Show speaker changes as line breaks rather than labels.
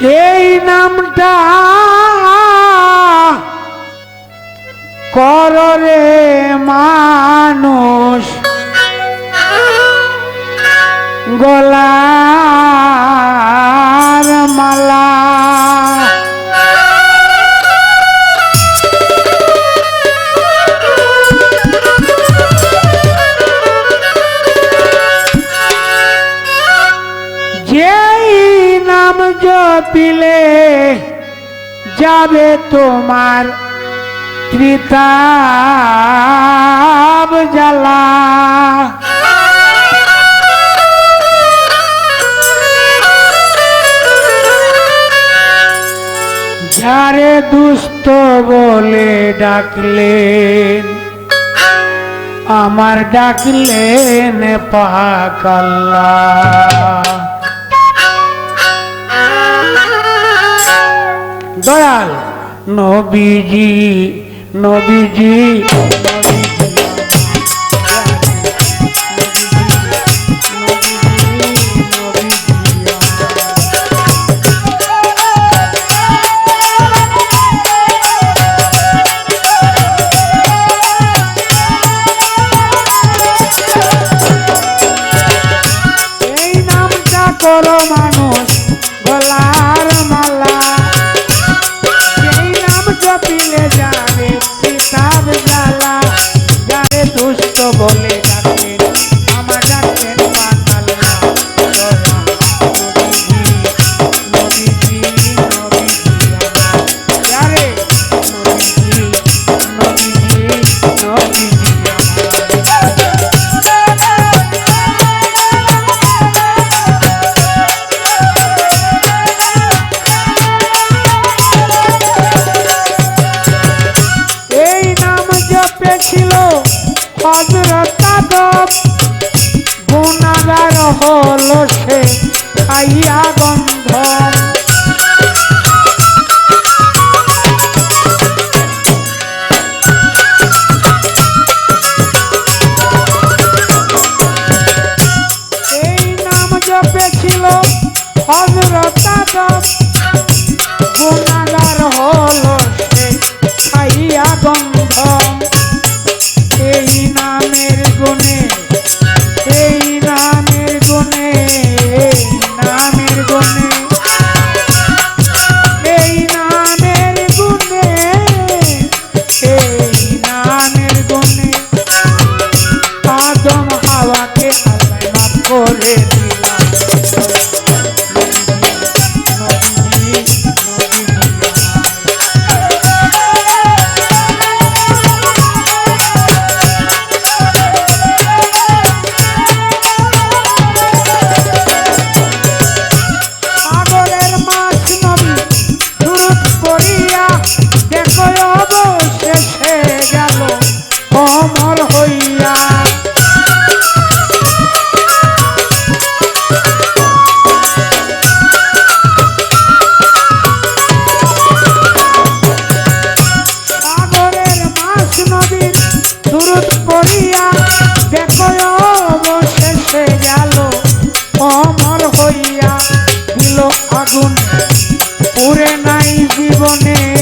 এই নামটা কররে মানুষ। গলার জপিলে যাবে তোমার ত্রিতাব জ্বালা। যারে দুস্থ বলে ডাকলেন আমার ডাকলেন পাকাল্লা নবীজি নবীজি করো জপিলে যাবে পিতার জ্বালা যারে দুষ্ট বলে। গেল, অমর হইয়া। সাগরের মাছ নবীর দুরুদ করিয়া দেখো, অবশেষে গেল, অমর হইয়া। দিল আগুন পুরে নাই জীবনে।